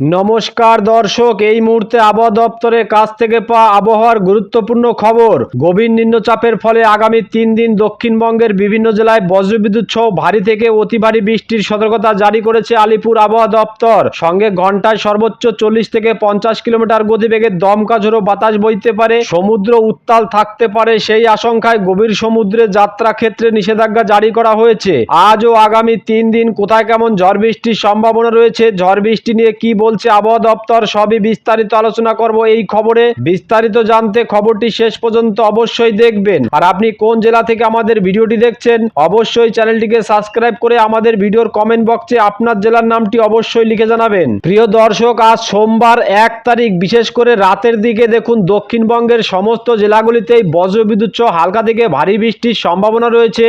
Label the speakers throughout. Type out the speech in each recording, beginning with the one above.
Speaker 1: নমস্কার দর্শক, এই মুহূর্তে আবহাওয়া দপ্তরের কাছ থেকে পাওয়া আবহাওয়ার গুরুত্বপূর্ণ খবর। গভীর নিম্নচাপের ফলে আগামী তিন দিন দক্ষিণবঙ্গের বিভিন্ন জেলায় বজ্রবিদ্যুৎ সহ ভারী থেকে অতি ভারী বৃষ্টির সতর্কতা জারি করেছে আলিপুর আবহাওয়া দপ্তর। সঙ্গে ঘন্টায় সর্বোচ্চ চল্লিশ থেকে পঞ্চাশ কিলোমিটার গতিবেগে দমকা ঝোড়ো বাতাস বইতে পারে। সমুদ্র উত্তাল থাকতে পারে সেই আশঙ্কায় গভীর সমুদ্রে যাত্রা ক্ষেত্রে নিষেধাজ্ঞা জারি করা হয়েছে। আজ ও আগামী তিন দিন কোথায় কেমন ঝড় বৃষ্টির সম্ভাবনা রয়েছে? ঝড় বৃষ্টি নিয়ে কি বলছে, আবহাওয়া দপ্তর সবই বিস্তারিত আলোচনা করব এই খবরে। বিস্তারিত জানতে খবরটি শেষ পর্যন্ত অবশ্যই দেখবেন। আর আপনি কোন জেলা থেকে আমাদের ভিডিওটি দেখছেন, অবশ্যই চ্যানেলটিকে সাবস্ক্রাইব করে আমাদের ভিডিওর কমেন্ট বক্সে আপনার জেলার নামটি অবশ্যই লিখে জানাবেন। প্রিয় দর্শক, আজ সোমবার এক তারিখ, বিশেষ করে রাতের দিকে দেখুন, দক্ষিণবঙ্গের সমস্ত জেলাগুলিতেই বজ্রবিদ্যুৎ সহ হালকা থেকে ভারী বৃষ্টির সম্ভাবনা রয়েছে।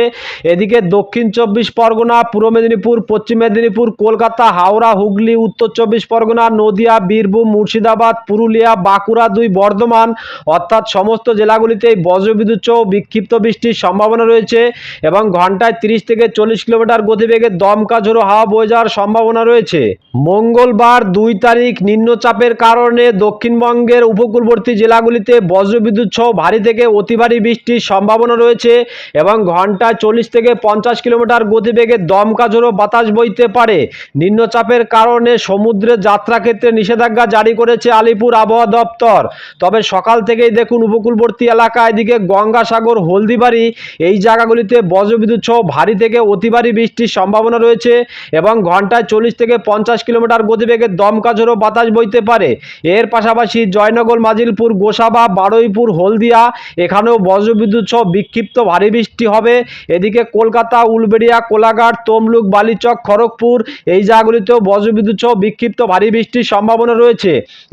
Speaker 1: এদিকে দক্ষিণ চব্বিশ পরগনা, পূর্ব মেদিনীপুর, পশ্চিম মেদিনীপুর, কলকাতা, হাওড়া, হুগলি, উত্তর চব্বিশ পরগনা নদিয়া, বীরভূম, মুর্শিদাবাদ, পুরুলিয়া, বাঁকুড়া দুই বর্ধমান, অর্থাৎ সমস্ত জেলাগুলিতেই বজ্রবিদ্যুৎ সহ বিক্ষিপ্ত বৃষ্টির সম্ভাবনা রয়েছে এবং ঘন্টায় তিরিশ থেকে চল্লিশ কিলোমিটার গতিবেগে দমকা ঝোড়ো হাওয়া বয়ে যাওয়ার সম্ভাবনা রয়েছে। মঙ্গলবার দুই তারিখ নিম্নচাপের কারণে দক্ষিণবঙ্গের উপকূলবর্তী জেলাগুলিতে বজ্রবিদ্যুৎ সহ ভারী থেকে অতি ভারী বৃষ্টির সম্ভাবনা রয়েছে এবং ঘন্টায় চল্লিশ থেকে পঞ্চাশ কিলোমিটার গতিবেগে দমকা ঝোড়ো বাতাস বইতে পারে। নিম্নচাপের কারণে সমুদ্রে যাত্রা ক্ষেত্রে নিষেধাজ্ঞা জারি করেছে আলিপুর আবহাওয়া দপ্তর। তবে সকাল থেকেই দেখুন উপকূলবর্তী এলাকা, এদিকে গঙ্গাসাগর, হলদিবাড়ি, এই জায়গাগুলিতে বজ্রবিদ্যুৎ সহ ভারী থেকে অতি ভারী বৃষ্টির সম্ভাবনা রয়েছে এবং ঘন্টায় চল্লিশ থেকে পঞ্চাশ কিলোমিটার গতিবেগে দমকা ঝোড়ো বাতাস বইতে পারে। এর পাশাপাশি জয়নগর, মাজিলপুর, গোসাবা, বারুইপুর, হলদিয়া, এখানেও বজ্রবিদ্যুৎ সহ বিক্ষিপ্ত ভারী বৃষ্টি হবে। এদিকে কলকাতা, উলবেড়িয়া, কোলাঘাট, তমলুক, বালিচক, খড়গপুর, এই জায়গাগুলিতেও বজ্রবিদ্যুৎ সহ বিক্ষিপ্ত ভারী বৃষ্টির সম্ভাবনা রয়েছে।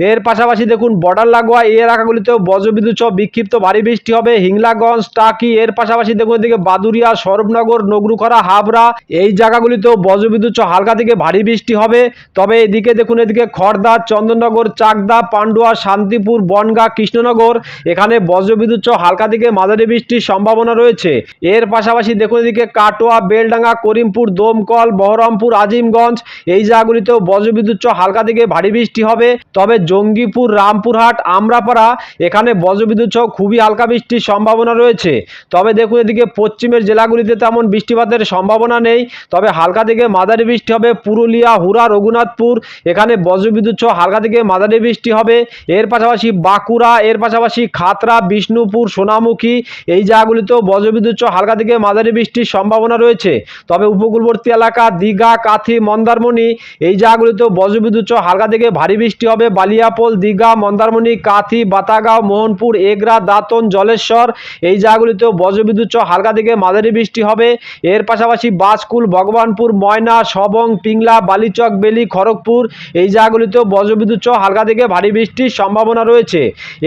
Speaker 1: এর পাশাপাশি দেখুন, বর্ডার লাগোয়া এই এলাকাগুলিতেও বজ্রবিদ্যুৎ সহ বিক্ষিপ্ত ভারী বৃষ্টি হবে। হিংলাগঞ্জ, টাকি, এর পাশাপাশি দেখুন এদিকে বাদুরিয়া সরবনগর নগরুখরা হাবড়া এই জায়গাগুলিতেও বজ্রবিদ্যুৎ সহ হালকা থেকে ভারী বৃষ্টি হবে। তবে এদিকে দেখুন এদিকে খড়দা, চন্দননগর, চাকদা, পান্ডুয়া, শান্তিপুর, বনগা, কৃষ্ণনগর এখানে বজ্রবিদ্যুৎ সহ হালকা থেকে মাঝারি বৃষ্টির সম্ভাবনা রয়েছে। এর পাশাপাশি দেখুন এদিকে কাটোয়া, বেলডাঙ্গা, করিমপুর, দমকল, বহরমপুর, আজিমগঞ্জ এই জায়গাগুলিতেও বজ্রবিদ্যুৎ সহ হালকা থেকে ভারী বৃষ্টি হবে। তবে জঙ্গিপুর, রামপুরহাট, আমরাপাড়া এখানে বজ্রবিদ্যুৎ সহ খুবই হালকা বৃষ্টির সম্ভাবনা রয়েছে। তবে দেখুন এদিকে পশ্চিমের জেলাগুলিতে তেমন বৃষ্টিপাতের সম্ভাবনা নেই। তবে হালকা থেকে মাঝারি বৃষ্টি হবে পুরুলিয়া হুরা রঘুনাথপুর। এখানে বজ্রবিদ্যুৎ সহ হালকা থেকে মাঝারি বৃষ্টি হবে। এর পাশাপাশি বাঁকুড়া, এর পাশাপাশি খাতরা বিষ্ণুপুর, সোনামুখী এই জায়গাগুলিতেও বজ্রবিদ্যুৎ সহ হালকা থেকে মাঝারি বৃষ্টির সম্ভাবনা রয়েছে। তবে উপকূলবর্তী এলাকা, দীঘা, কাথি, মন্দারমণি এই জায়গাগুলিতেও বজ্রবিদ্যুৎ সহ হালকা থেকে ভারী বৃষ্টি হবে। বালিয়াপোল, দীঘা, মন্দারমণি, কাথি, বাতাগাঁও, মোহনপুর, এগরা, দাঁতন, জলেশ্বর এই জায়গাগুলিতেও বজ্রবিদ্যুৎ সহ হালকা থেকে মাঝারি বৃষ্টি হবে। এর পাশাপাশি বাসকুল, ভগবানপুর, ময়না, সবং, পিংলা, বালিচক, বেলি, খড়গপুর এই জায়গাগুলিতেও বজ্রবিদ্যুৎ সহ হালকা থেকে ভারী বৃষ্টির সম্ভাবনা রয়েছে।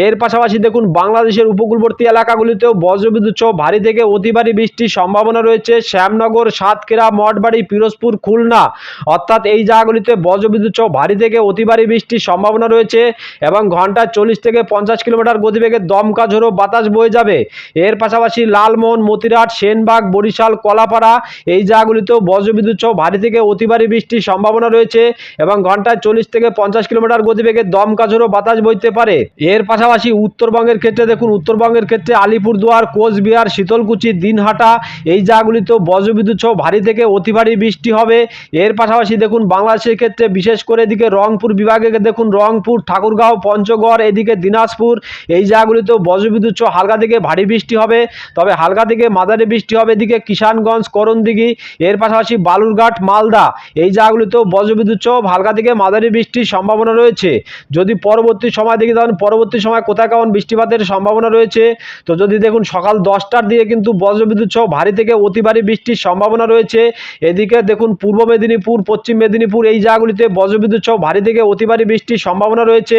Speaker 1: এর পাশাপাশি দেখুন, বাংলাদেশের উপকূলবর্তী এলাকাগুলিতেও বজ্রবিদ্যুৎ সহ ভারী থেকে অতি ভারী বৃষ্টির সম্ভাবনা রয়েছে। শ্যামনগর, সাতক্ষীরা, মঠবাড়ি, পিরোজপুর, খুলনা অর্থাৎ এই জায়গাগুলিতে বজ্রবিদ্যুৎ সহ ভারী থেকে অতি ভারী বৃষ্টির সম্ভাবনা রয়েছে এবং ঘন্টায় চল্লিশ থেকে পঞ্চাশ কিলোমিটার গতিবেগে দমকা ঝোড়ো বাতাস বয়ে যাবে। এর পাশাপাশি লালমোহন, মতিরাট, সেনবাগ, বরিশাল, কলাপাড়া এই জায়গাগুলিতেও বজ্রবিদ্যুৎ সহ ভারী থেকে অতি ভারী বৃষ্টির সম্ভাবনা রয়েছে এবং ঘন্টায় চল্লিশ থেকে পঞ্চাশ কিলোমিটার গতিবেগে দমকা ঝোড়ো বাতাস বইতে পারে। এর পাশাপাশি উত্তরবঙ্গের ক্ষেত্রে দেখুন, উত্তরবঙ্গের ক্ষেত্রে আলিপুরদুয়ার, কোচবিহার, শীতলকুচি, দিনহাটা এই জায়গাগুলিতেও বজ্রবিদ্যুৎ সহ ভারী থেকে অতি ভারী বৃষ্টি হবে। এর পাশাপাশি দেখুন, বাংলাদেশের ক্ষেত্রে বিশেষ করে এদিকে রংপুর বিভাগে দেখুন, রংপুর, ঠাকুরগাঁও, পঞ্চগড়, এদিকে দিনাজপুর, এই জায়গাগুলিতেও বজ্রবিদ্যুৎ সহ হালকা থেকে ভারী বৃষ্টি হবে। তবে হালকা থেকে মাঝারি বৃষ্টি হবে এদিকে কিষানগঞ্জ, করণদিঘি, এর পাশাপাশি বালুরঘাট, মালদা, এই জায়গাগুলিতেও বজ্রবিদ্যুৎ সহ হালকা থেকে মাঝারি বৃষ্টির সম্ভাবনা রয়েছে। যদি পরবর্তী সময় দেখি তাহলে পরবর্তী সময় কোথায় কেমন বৃষ্টিপাতের সম্ভাবনা রয়েছে? তো যদি দেখুন, সকাল দশটার দিকে কিন্তু বজ্রবিদ্যুৎ সহ ভারী থেকে অতি ভারী বৃষ্টির সম্ভাবনা রয়েছে। এদিকে দেখুন, পূর্ব মেদিনীপুর, পশ্চিম মেদিনীপুর, এই জায়গাগুলিতে বজ্রবিদ্যুৎ সহ ভারী থেকে অতি ভারী বৃষ্টির সম্ভাবনা রয়েছে।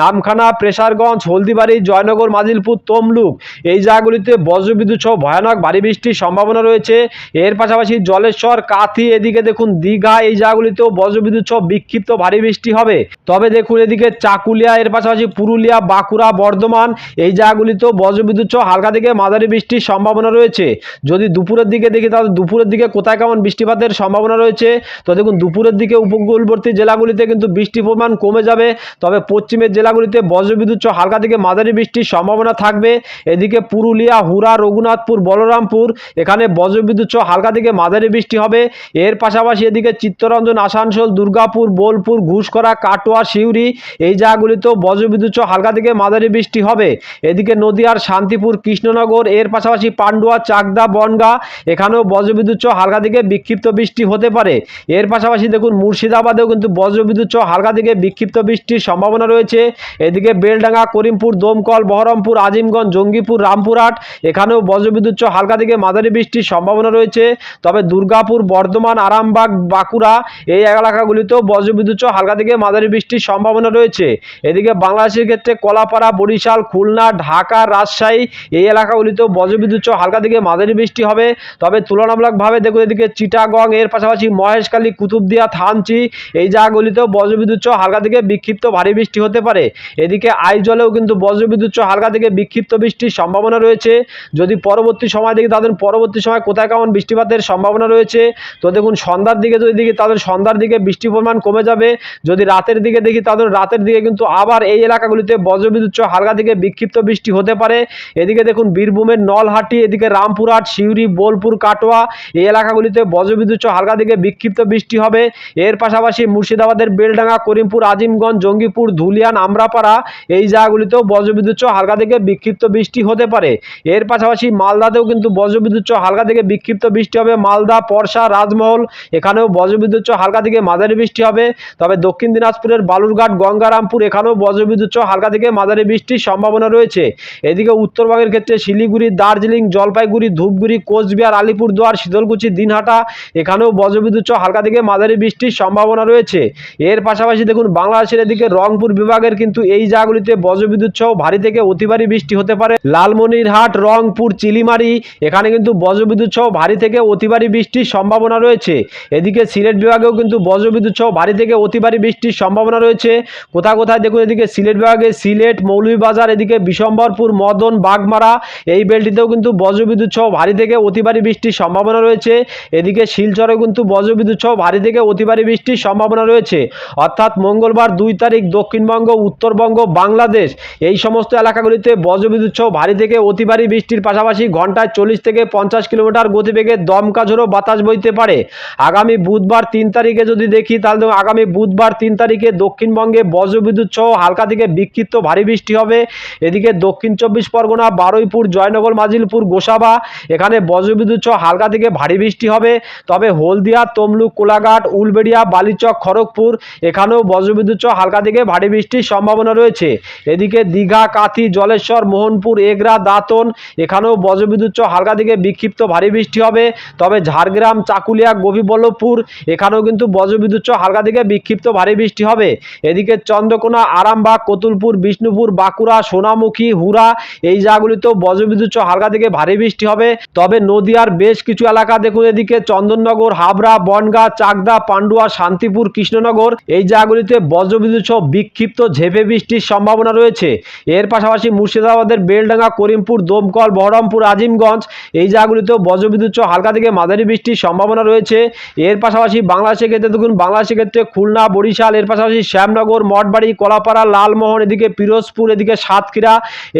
Speaker 1: নামখানা, প্রেসারগঞ্জ, হলদিবাড়ি, জয়নগর, মাজিলপুর, তমলুক এই জায়গাগুলিতে বজ্রবিদ্যুৎ সহ ভয়ানক ভারী বৃষ্টির সম্ভাবনা রয়েছে। এর পাশাপাশি জলেশ্বর, কাথি, এদিকে দেখুন দীঘা এই জায়গাগুলিতেও বজ্রবিদ্যুৎ সহ বিক্ষিপ্ত ভারী বৃষ্টি হবে। তবে দেখুন এদিকে চাকুলিয়া, এর পাশাপাশি পুরুলিয়া, বাঁকুড়া, বর্ধমান এই জায়গাগুলিতেও বজ্রবিদ্যুৎ সহ হালকা থেকে মাঝারি বৃষ্টির সম্ভাবনা রয়েছে। যদি দুপুরের দিকে দেখি তাহলে দুপুরের দিকে কোথায় কেমন বৃষ্টিপাতের সম্ভাবনা রয়েছে? তো দেখুন দুপুরের দিকে উপকূলবর্তী জেলাগুলি থেকে কিন্তু বৃষ্টির পরিমাণ কমে যাবে। তবে পশ্চিমের জেলাগুলিতে বজ্রবিদ্যুৎ সহ হালকা থেকে মাঝারি বৃষ্টির সম্ভাবনা থাকবে। এদিকে পুরুলিয়া হুরা রঘুনাথপুর, বলরামপুর, এখানে বজ্রবিদ্যুৎ সহ হালকা থেকে মাঝারি বৃষ্টি হবে। এর পাশাপাশি এদিকে চিত্তরঞ্জন, আসানসোল, দুর্গাপুর, বোলপুর ঘুষকরা কাটোয়া, সিউড়ি এই জায়গাগুলিতেও বজ্রবিদ্যুৎ সহ হালকা থেকে মাঝারি বৃষ্টি হবে। এদিকে নদিয়ার শান্তিপুর, কৃষ্ণনগর, এর পাশাপাশি পান্ডুয়া, চাকদা, বনগা, এখানেও বজ্রবিদ্যুৎ সহ হালকা থেকে বিক্ষিপ্ত বৃষ্টি হতে পারে। এর পাশাপাশি দেখুন মুর্শিদাবাদেও কিন্তু বজ্রবিদ্যুৎ সহ হালকা থেকে বিক্ষিপ্ত বৃষ্টির সম্ভাবনা রয়েছে। এদিকে বেলডাঙ্গা, করিমপুর, দমকল, বহরমপুর, আজিমগঞ্জ, জঙ্গিপুর, রামপুরহাট, এখানেও বজ্রবিদ্যুৎ হালকা থেকে মাঝারি বৃষ্টির সম্ভাবনা রয়েছে। তবে দুর্গাপুর, বর্ধমান, আরামবাগ, বাঁকুড়া এই এলাকাগুলিতেও বজ্রবিদ্যুৎ হালকা থেকে মাঝারি বৃষ্টির সম্ভাবনা রয়েছে। এদিকে বাংলাদেশের ক্ষেত্রে কলাপাড়া, বরিশাল, খুলনা, ঢাকা, রাজশাহী এই এলাকাগুলিতেও বজ্রবিদ্যুৎ হালকা থেকে মাঝারি বৃষ্টি হবে। তবে তুলনামূলকভাবে দেখুন এদিকে চিটাগং, এর পাশাপাশি মহেশখালী, কুতুবদিয়া, থানচি এই জায়গাগুলিতেও বজ্রবিদ্যুৎ সহ হালকা থেকে বিক্ষিপ্ত ভারী বৃষ্টি হতে পারে। এদিকে আইজলেও কিন্তু বজ্রবিদ্যুৎ সহ হালকা থেকে বিক্ষিপ্ত বৃষ্টির সম্ভাবনা রয়েছে। যদি পরবর্তী সময় দেখি তাদের পরবর্তী সময় কোথায় কেমন বৃষ্টিপাতের সম্ভাবনা রয়েছে, তো দেখুন সন্ধ্যার দিকে যদি দেখি তাদের সন্ধ্যার দিকে বৃষ্টির পরিমাণ কমে যাবে। যদি রাতের দিকে দেখি তাদের রাতের দিকে কিন্তু আবার এই এলাকাগুলিতে বজ্রবিদ্যুৎ সহ হালকা থেকে বিক্ষিপ্ত বৃষ্টি হতে পারে। এদিকে দেখুন বীরভূমের নলহাটি, এদিকে রামপুরহাট, সিউড়ি, বোলপুর, কাটোয়া এই এলাকাগুলিতে বজ্রবিদ্যুৎ সহ হালকা থেকে বিক্ষিপ্ত বৃষ্টি হবে। এর পাশাপাশি মুর্শিদাবাদের বেলডাঙ্গা, করিমপুর, আজিমগঞ্জ, জঙ্গিপুর, ধুলিয়ান, আমরাপাড়া এই জায়গাগুলিতেও বজ্রবিদ্যুৎ হালকা থেকে বিক্ষিপ্ত বৃষ্টি হতে পারে। এর পাশাপাশি মালদাতেও কিন্তু বজ্রবিদ্যুৎ হালকা থেকে বিক্ষিপ্ত বৃষ্টি হবে। মালদা, পরশা, রাজমহল, এখানেও বজ্রবিদ্যুৎ হালকা থেকে মাঝারি বৃষ্টি হবে। তবে দক্ষিণ দিনাজপুরের বালুরঘাট, গঙ্গারামপুর, এখানেও বজ্রবিদ্যুৎ হালকা থেকে মাঝারি বৃষ্টির সম্ভাবনা রয়েছে। এদিকে উত্তরবঙ্গের ক্ষেত্রে শিলিগুড়ি, দার্জিলিং, জলপাইগুড়ি, ধূপগুড়ি, কোচবিহার, আলিপুরদুয়ার, শীতলকুচি, দিনহাটা, এখানেও বজ্রবিদ্যুৎ হালকা থেকে মাঝারি বৃষ্টির সম্ভাবনা রয়েছে। এর পাশাপাশি দেখুন, বাংলাদেশের এদিকে রংপুর বিভাগের কিন্তু এই জায়গাগুলিতে বজ্রবিদ্যুৎ সহ ভারী থেকে অতি ভারী বৃষ্টি হতে পারে। লালমনিরহাট, রংপুর, চিলিমারি, এখানে কিন্তু বজ্রবিদ্যুৎ সহ ভারী থেকে অতি ভারী বৃষ্টির সম্ভাবনা রয়েছে। এদিকে সিলেট বিভাগেও কিন্তু বজ্রবিদ্যুৎ সহ ভারী থেকে অতি ভারী বৃষ্টির সম্ভাবনা রয়েছে। কোথায় কোথায় দেখুন, এদিকে সিলেট বিভাগে সিলেট, মৌলভীবাজার, এদিকে বিশম্বরপুর, মদন, বাগমারা, এই বেলটিতেও কিন্তু বজ্রবিদ্যুৎ সহ ভারী থেকে অতি ভারী বৃষ্টির সম্ভাবনা রয়েছে। এদিকে শিলচরেও কিন্তু বজ্রবিদ্যুৎ সহ ভারী থেকে অতি ভারী বৃষ্টির সম্ভাবনা রয়েছে। অর্থাৎ মঙ্গলবার দুই তারিখ দক্ষিণবঙ্গ, উত্তরবঙ্গ, বাংলাদেশ, এই সমস্ত এলাকাগুলিতে বজ্রবিদ্যুৎ সহ ভারী থেকে অতি ভারী বৃষ্টির পাশাপাশি ঘন্টায় চল্লিশ থেকে পঞ্চাশ কিলোমিটার গতিবেগে দমকা ঝোড়ো বাতাস বইতে পারে। আগামী বুধবার তিন তারিখে যদি দেখি, তাহলে আগামী বুধবার তিন তারিখে দক্ষিণবঙ্গে বজ্রবিদ্যুৎ সহ হালকা থেকে বিক্ষিপ্ত ভারী বৃষ্টি হবে। এদিকে দক্ষিণ চব্বিশ পরগনা, বারুইপুর, জয়নগর, মাজিলপুর, গোসাবা, এখানে বজ্রবিদ্যুৎ সহ হালকা থেকে ভারী বৃষ্টি হবে। তবে হলদিয়া, তমলুক, কোলাঘাট, উলবেড়িয়া, বালিচক, খড়গপুর এখানেও বজ্রবিদ্যুৎ সহ হালকা থেকে ভারী বৃষ্টির সম্ভাবনা রয়েছে। এদিকে দীঘা, কাথি, জলেশ্বর, মোহনপুর, এগরা, দাঁতন, এখানেও বজ্রবিদ্যুৎ সহ হালকা থেকে বিক্ষিপ্ত ভারী বৃষ্টি হবে। তবে ঝাড়গ্রাম, চাকুলিয়া, গোপীবল্লভপুর, এখানেও কিন্তু বজ্রবিদ্যুৎ সহ হালকা থেকে বিক্ষিপ্ত ভারী বৃষ্টি হবে। এদিকে চন্দ্রকোনা, আরামবাগ, কতুলপুর, বিষ্ণুপুর, বাঁকুড়া, সোনামুখী হুরা এই জায়গাগুলিতেও বজ্রবিদ্যুৎ সহ হালকা থেকে ভারী বৃষ্টি হবে। তবে নদিয়ার বেশ কিছু এলাকা, দেখুন এদিকে চন্দননগর, হাবড়া, বনগা, চাকদা, পান্ডুয়া, শান্তিপুর, কৃষ্ণনগর এই জায়গাগুলিতে বজ্রবিদ্যুৎ সহ বিক্ষিপ্ত ঝেপে বৃষ্টির সম্ভাবনা রয়েছে। এর পাশাপাশি মুর্শিদাবাদের বেলডাঙ্গা, করিমপুর, দমকল, বহরমপুর, আজিমগঞ্জ, এই জায়গাগুলিতেও বজ্রবিদ্যুৎ সহ হালকা থেকে মাঝারি বৃষ্টির সম্ভাবনা রয়েছে। এর পাশাপাশি বাংলাদেশের ক্ষেত্রে দেখুন, বাংলাদেশের ক্ষেত্রে খুলনা, বরিশাল, এর পাশাপাশি শ্যামনগর, মঠবাড়ি, কলাপাড়া, লালমোহন, এদিকে পিরোজপুর, এদিকে সাতক্ষীরা,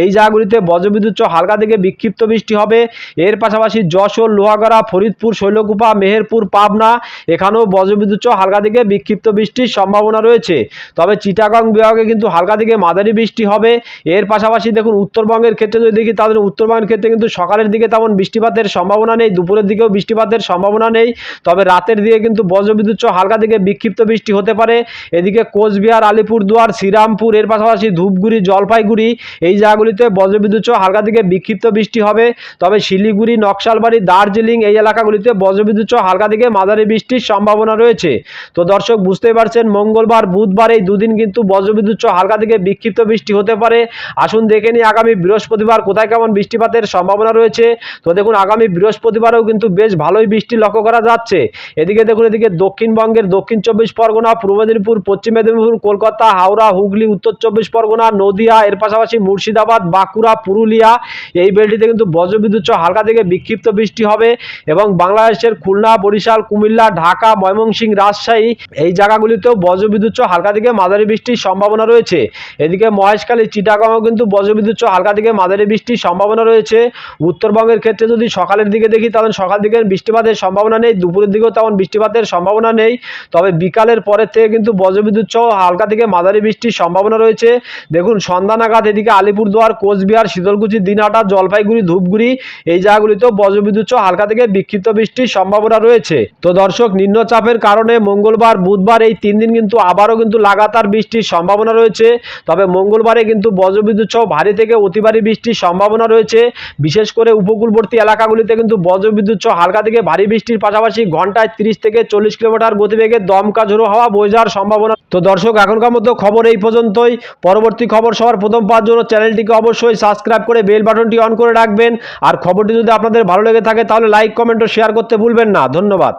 Speaker 1: এই জায়গাগুলিতে বজ্রবিদ্যুৎ সহ হালকা থেকে বিক্ষিপ্ত বৃষ্টি হবে। এর পাশাপাশি যশোর, লোহাগড়া, ফরিদপুর, শৈলকুপা, মেহেরপুর, পাবনা, এখানেও বজ্রবিদ্যুৎ সহ হালকা থেকে বিক্ষিপ্ত বৃষ্টির সম্ভাবনা রয়েছে। তবে চিটাগং বিভাগে কিন্তু হালকা থেকে মাঝারি বৃষ্টি হবে। এর পাশাপাশি দেখুন, উত্তরবঙ্গের ক্ষেত্রে যদি দেখি তাদের উত্তরবঙ্গের ক্ষেত্রে কিন্তু সকালের দিকে তেমন বৃষ্টিপাতের সম্ভাবনা নেই, দুপুরের দিকেও বৃষ্টিপাতের সম্ভাবনা নেই। তবে রাতের দিকে কিন্তু বজ্রবিদ্যুৎ সহ হালকা থেকে বিক্ষিপ্ত বৃষ্টি হতে পারে। এদিকে কোচবিহার, আলিপুরদুয়ার, শ্রীরামপুর, এর পাশাপাশি ধূপগুড়ি, জলপাইগুড়ি, এই জায়গাগুলিতে বজ্রবিদ্যুৎ সহ হালকা থেকে বিক্ষিপ্ত বৃষ্টি হবে। তবে শিলিগুড়ি, নকশালবাড়ি, দার্জিলিং এই এলাকাগুলিতে বজ্রবিদ্যুৎ সহ হালকা থেকে মাঝারি বৃষ্টির সম্ভাবনা রয়েছে। তো দর্শক, বুঝতেই পারছেন মঙ্গলবার, বুধবার এই দুদিন কিন্তু বজ্রবিদ্যুৎ হালকা থেকে বিক্ষিপ্ত বৃষ্টি হতে পারে। আসুন দেখে নিই আগামী বৃহস্পতিবার কোথায় কেমন বৃষ্টিপাতের সম্ভাবনা রয়েছে। তো দেখুন, আগামী বৃহস্পতিবারেও কিন্তু বেশ ভালোই বৃষ্টি লক্ষ্য করা যাচ্ছে। এদিকে দেখুন, এদিকে দক্ষিণবঙ্গের দক্ষিণ চব্বিশ পরগনা, পূর্ব মেদিনীপুর, পশ্চিম মেদিনীপুর, কলকাতা, হাওড়া, হুগলি, উত্তর চব্বিশ পরগনা, নদিয়া, এর পাশাপাশি মুর্শিদাবাদ, বাঁকুড়া, পুরুলিয়া এই বেলটিতে কিন্তু বজ্রবিদ্যুৎ হালকা থেকে বিক্ষিপ্ত বৃষ্টি হবে এবং বাংলাদেশের খুলনা, বরিশাল, কুমিল্লা, ঢাকা, ময়মনসিংহ, রাজশাহী এই জায়গাগুলিতে জেলাগুলিতেও বজ্রবিদ্যুৎ হালকা থেকে মাঝারি বৃষ্টির সম্ভাবনা রয়েছে। এদিকে মহেশখালী, চিটাগাঁও কিন্তু বজ্রবিদ্যুৎ হালকা থেকে মাঝারি বৃষ্টির সম্ভাবনা রয়েছে। উত্তরবঙ্গের ক্ষেত্রে যদি সকালের দিকে দেখি, তাহলে সকাল দিকে বৃষ্টিপাতের সম্ভাবনা নেই। দুপুরের দিকেও তেমন বৃষ্টিপাতের সম্ভাবনা নেই। তবে বিকালের পরের থেকে কিন্তু বজ্রবিদ্যুৎ সহ হালকা থেকে মাঝারি বৃষ্টির সম্ভাবনা রয়েছে। দেখুন, সন্ধ্যা নাগাদ এদিকে আলিপুরদুয়ার, কোচবিহার, শীতলকুচি, দিনহাটা, জলপাইগুড়ি, ধূপগুড়ি এই জায়গাগুলিতেও বজ্রবিদ্যুৎ সহ হালকা থেকে বিক্ষিপ্ত বৃষ্টির সম্ভাবনা রয়েছে। তো দর্শক, নিম্নচাপের কারণে মঙ্গলবার, বুধবার এই তিন দিন কিন্তু আবারও কিন্তু লাগাতার বৃষ্টির সম্ভাবনা রয়েছে। তবে মঙ্গলবারে কিন্তু বজ্রবিদ্যুৎ সহ ভারী থেকে অতি বৃষ্টির সম্ভাবনা রয়েছে। বিশেষ করে উপকূলবর্তী এলাকাগুলিতে কিন্তু বজ্রবিদ্যুৎ সহ হালকা থেকে ভারী বৃষ্টির পাশাপাশি ঘন্টায় তিরিশ থেকে চল্লিশ কিলোমিটার গতিবেগে দমকা ঝোড়ো হাওয়া বয়ে যাওয়ার সম্ভাবনা। তো দর্শক, এখনকার মতো খবর এই পর্যন্তই। পরবর্তী খবর সবার প্রথম পাওয়ার জন্য চ্যানেলটিকে অবশ্যই সাবস্ক্রাইব করে বেল বাটনটি অন করে রাখবেন। আর খবরটি যদি আপনাদের ভালো লেগে থাকে, তাহলে লাইক, কমেন্ট ও শেয়ার করতে ভুলবেন না। ধন্যবাদ।